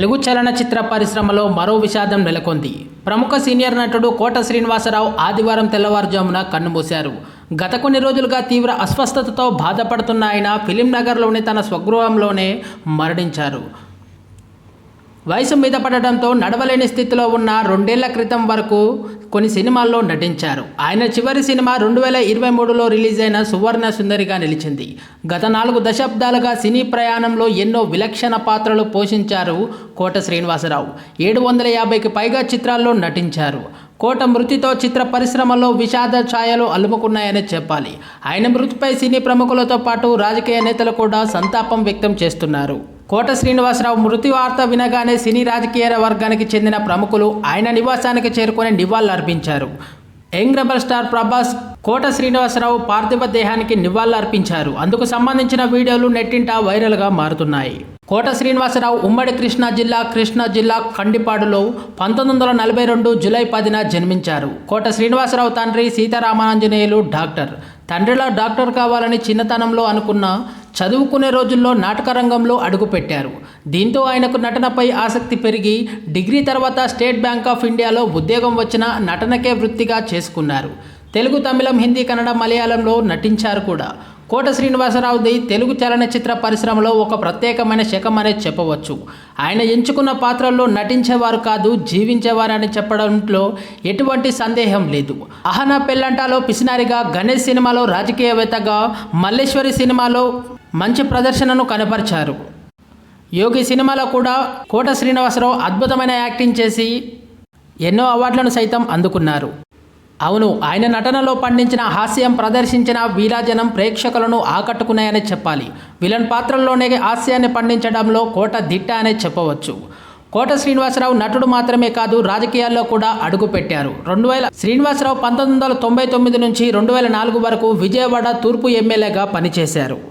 తెలుగు చలనచిత్ర పరిశ్రమలో మరో విషాదం నెలకొంది. ప్రముఖ సీనియర్ నటుడు కోట శ్రీనివాసరావు ఆదివారం తెల్లవారుజామున కన్నుమూశారు. గత కొన్ని రోజులుగా తీవ్ర అస్వస్థతతో బాధపడుతున్న ఆయన ఫిలిం నగర్లోని తన స్వగృహంలోనే మరణించారు. వయసు మీద పడడంతో నడవలేని స్థితిలో ఉన్న రెండేళ్ళ క్రితం వరకు కొన్ని సినిమాల్లో నటించారు. ఆయన చివరి సినిమా రెండు వేల ఇరవై మూడులో రిలీజ్ అయిన సువర్ణ సుందరిగా నిలిచింది. గత నాలుగు దశాబ్దాలుగా సినీ ప్రయాణంలో ఎన్నో విలక్షణ పాత్రలు పోషించారు కోట శ్రీనివాసరావు. ఏడు వందల యాభైకి పైగా చిత్రాల్లో నటించారు. కోట మృతితో చిత్ర పరిశ్రమలో విషాద ఛాయలు అలుముకున్నాయని చెప్పాలి. ఆయన మృతిపై సినీ ప్రముఖులతో పాటు రాజకీయ నేతలు కూడా సంతాపం వ్యక్తం చేస్తున్నారు. కోట శ్రీనివాసరావు మృతి వార్త వినగానే సినీ రాజకీయ వర్గానికి చెందిన ప్రముఖులు ఆయన నివాసానికి చేరుకొని నివాళులర్పించారు young rebel star Prabhas Kota Srinivasa Rao పార్థివ దేహానికి నివాళులర్పించారు అందుకు సంబంధించిన వీడియోలు నెట్టింట వైరల్గా మారుతున్నాయి. కోట శ్రీనివాసరావు ఉమ్మడి కృష్ణా జిల్లా కృష్ణా జిల్లా కండిపాడులో పంతొమ్మిది వందల నలభై రెండు జూలై పదిన జన్మించారు. కోట శ్రీనివాసరావు తండ్రి సీతారామానంజనేయులు డాక్టర్. తండ్రిలా డాక్టర్ కావాలని చిన్నతనంలో అనుకున్న చదువుకునే రోజుల్లో నాటక రంగంలో అడుగుపెట్టారు. దీంతో ఆయనకు నటనపై ఆసక్తి పెరిగి డిగ్రీ తర్వాత స్టేట్ బ్యాంక్ ఆఫ్ ఇండియాలో ఉద్యోగం వచ్చిన నటనకే వృత్తిగా చేసుకున్నారు. తెలుగు తమిళం హిందీ కన్నడ మలయాళంలో నటించారు కూడా. కోట శ్రీనివాసరావుది తెలుగు చలనచిత్ర పరిశ్రమలో ఒక ప్రత్యేకమైన శకం అనేది చెప్పవచ్చు. ఆయన ఎంచుకున్న పాత్రల్లో నటించేవారు కాదు జీవించేవారని చెప్పడంలో ఎటువంటి సందేహం లేదు. అహనా పెళ్ళంటాలో పిసినారిగా గణేష్ సినిమాలో రాజకీయవేత్తగా మల్లేశ్వరి సినిమాలో మంచి ప్రదర్శనను కనపరిచారు. యోగి సినిమాలో కూడా కోట శ్రీనివాసరావు అద్భుతమైన యాక్టింగ్ చేసి ఎన్నో అవార్డులను సైతం అందుకున్నారు. అవును ఆయన నటనలో పండించిన హాస్యం ప్రదర్శించిన వీరాజనం ప్రేక్షకులను ఆకట్టుకున్నాయనే చెప్పాలి. విలన్ పాత్రల్లోనే హాస్యాన్ని పండించడంలో కోట దిట్ట అనే చెప్పవచ్చు. కోట శ్రీనివాసరావు నటుడు మాత్రమే కాదు రాజకీయాల్లో కూడా అడుగుపెట్టారు. రెండు వేల శ్రీనివాసరావు పంతొమ్మిది వందల తొంభై తొమ్మిది నుంచి రెండు వేల నాలుగు వరకు విజయవాడ తూర్పు ఎమ్మెల్యేగా పనిచేశారు.